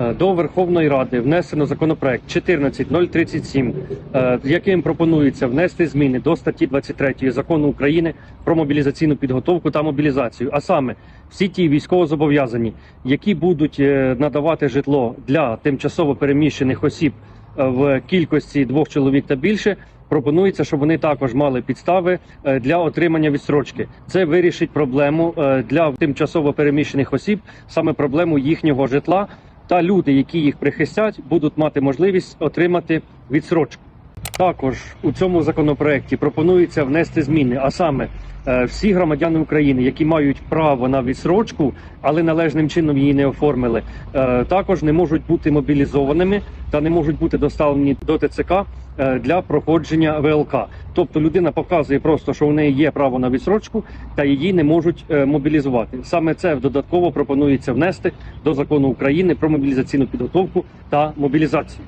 Е, До Верховної Ради внесено законопроект 14037, е, яким пропонується внести зміни до статті 23 закону України про мобілізаційну підготовку та мобілізацію. А саме всі ті військовозобов'язані, які будуть е, надавати житло для тимчасово переміщених осіб в кількості двох чоловік та більше. Пропонується, щоб вони також мали підстави для отримання відстрочки. Це вирішить проблему для тимчасово переміщених осіб, саме проблему їхнього житла. Та люди, які їх прихистять, будуть мати можливість отримати відсрочку. Також у цьому законопроекті пропонується внести зміни, а саме е, всі громадяни України, які мають право на відсрочку, але належним чином її не оформили, е, також не можуть бути мобілізованими та не можуть бути доставлені до ТЦК е, для проходження ВЛК. Тобто людина показує просто, що у неї є право на відсрочку, та її не можуть мобілізувати. Саме це додатково пропонується внести до закону України про мобілізаційну підготовку та мобілізацію.